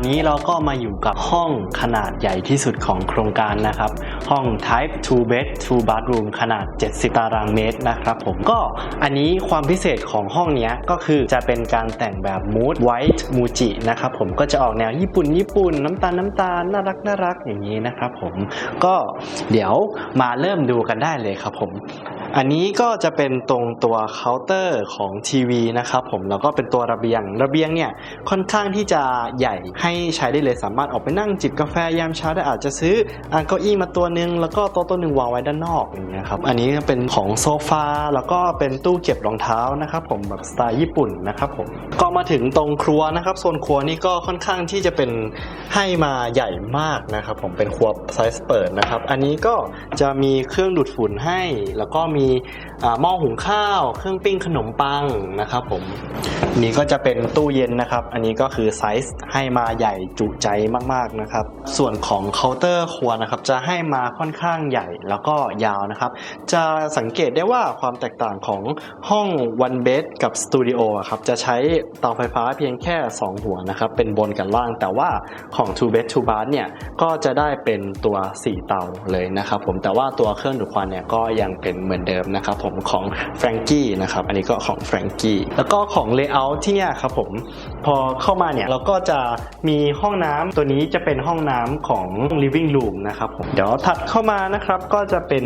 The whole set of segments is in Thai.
อนนี้เราก็มาอยู่กับห้องขนาดใหญ่ที่สุดของโครงการนะครับ ห้อง Type 2 Bed 2 Bathroom ขนาด 70 ตารางเมตรนะครับผมก็อันนี้ความพิเศษของห้องนี้ก็คือจะเป็นการแต่งแบบ Mood White Muji นะครับผมก็จะออกแนวญี่ปุ่นญี่ปุ่นน้ำตาลน้ำตาลน่ารักน่ารักอย่างนี้นะครับผมก็เดี๋ยวมาเริ่มดูกันได้เลยครับผม อันนี้ก็จะเป็นตรงตัวเคาน์เตอร์ของทีวีนะครับผมแล้วก็เป็นตัวระเบียง ระเบียงเนี่ยค่อนข้างที่จะใหญ่ให้ใช้ได้เลยสามารถออกไปนั่งจิบกาแฟยามเช้าได้อาจจะซื้ออ่าเก้าอี้มาตัวหนึ่งแล้วก็โต๊ะตัวหนึ่งวางไว้ด้านนอกอย่างเงี้ยครับอันนี้เป็นของโซฟาแล้วก็เป็นตู้เก็บรองเท้านะครับผมแบบสไตล์ญี่ปุ่นนะครับผมก็มาถึงตรงครัวนะครับโซนครัวนี่ก็ค่อนข้างที่จะเป็นให้มาใหญ่มากนะครับผมเป็นครัวไซส์เปิดนะครับอันนี้ก็จะมีเครื่องดูดฝุ่นให้แล้วก็มีหม้อหุงข้าว เครื่องปิ้งขนมปังนะครับผมนนี้ก็จะเป็นตู้เย็นนะครับ อันนี้ก็คือไซส์ให้มาใหญ่จุใจมากๆนะครับ ส่วนของเคาน์เตอร์ครัวนะครับ จะให้มาค่อนข้างใหญ่แล้วก็ยาวนะครับ จะสังเกตได้ว่าความแตกต่างของห้อง one bed กับสตูดิโออะครับจะใช้เตาไฟฟ้าเพียงแค่ 2 หัวนะครับ เป็นบนกับล่าง แต่ว่าของ two bed two bath เนี่ยก็จะได้เป็นตัว 4 เตาเลยนะครับผมแต่ว่าตัวเครื่องดูดควันเนี่ยก็ยังเป็นเหมือนเดิมนะครับผมของ f r a n k i e นะครับอันนี้ก็ของ f r a n k i e แล้วก็ของ layout ที่เนี่ยครับผมพอเข้ามาเนี่ยเราก็จะมีห้องน้ำตัวนี้จะเป็นห้องน้ำของ living room นะครับผมเดี๋ยวถัดเข้ามานะครับก็จะเป็น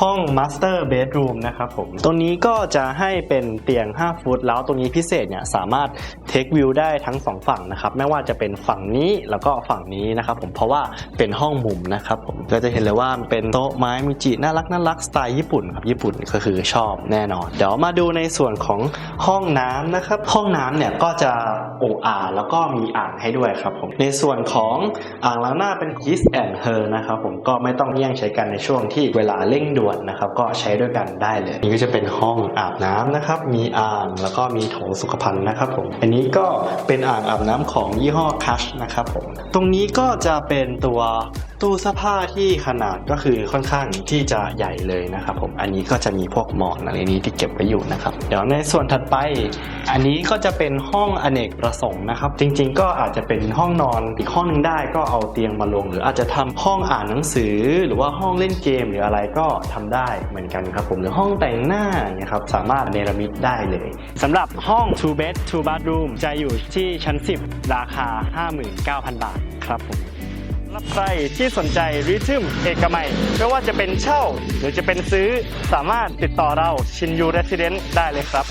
ห้อง master bedroom นะครับผมตรงนี้ก็จะให้เป็นเตียง 5 ฟุตแล้วตรงนี้พิเศษเนี่ยสามารถ take view ได้ทั้ง 2 ฝั่งนะครับไม่ว่าจะเป็นฝั่งนี้แล้วก็ฝั่งนี้นะครับผมเพราะว่าเป็นห้องมุมนะครับผมก็จะเห็นเลยว่าเป็นโต๊ะไม้มิจิน่ารักน่ารักสไตล์ญี่ปุ่นครับญี่ปุ่นก็คือชอบแน่นอน เดี๋ยวมาดูในส่วนของห้องน้ำนะครับ ห้องน้ำเนี่ยก็จะโออาแล้วก็มีอ่างให้ด้วยครับผม ในส่วนของอ่างล้างหน้าเป็น Kiss and Her นะครับผมก็ไม่ต้องแย่งใช้กันในช่วงที่เวลาเร่งด่วนนะครับ ก็ใช้ด้วยกันได้เลย นี่ก็จะเป็นห้องอาบน้ำนะครับ มีอ่างแล้วก็มีโถสุขภัณฑ์นะครับผม อันนี้ก็เป็นอ่างอาบน้ำของยี่ห้อ Cash นะครับผม ตรงนี้ก็จะเป็นตัวตู้เสื้อผ้าที่ขนาดก็คือค่อนข้างที่จะใหญ่เลยนะครับผม อันนี้ก็จะมีพวกหมอนอะไรนี้ที่เก็บไว้อยู่นะครับ เดี๋ยวในส่วนถัดไป อันนี้ก็จะเป็นห้องอเนกประสงค์นะครับ จริง ๆ ก็อาจจะเป็นห้องนอนอีกห้องหนึงได้ก็เอาเตียงมาลง หรืออาจจะทำห้องอ่านหนังสือ หรือว่าห้องเล่นเกมหรืออะไรก็ทำได้เหมือนกันครับผมหรือห้องแต่งหน้าเงี้ยครับสามารถเนรมิตได้เลยสำหรับห้อง two bed two bathroom จะอยู่ที่ชั้น 10 ราคา 59,000 บาทครับผม รับใครที่สนใจริทึมเอกมัยไม่ว่าจะเป็นเช่าหรือจะเป็นซื้อสามารถติดต่อเราชินยูเรสซิเดนต์ได้เลยครับ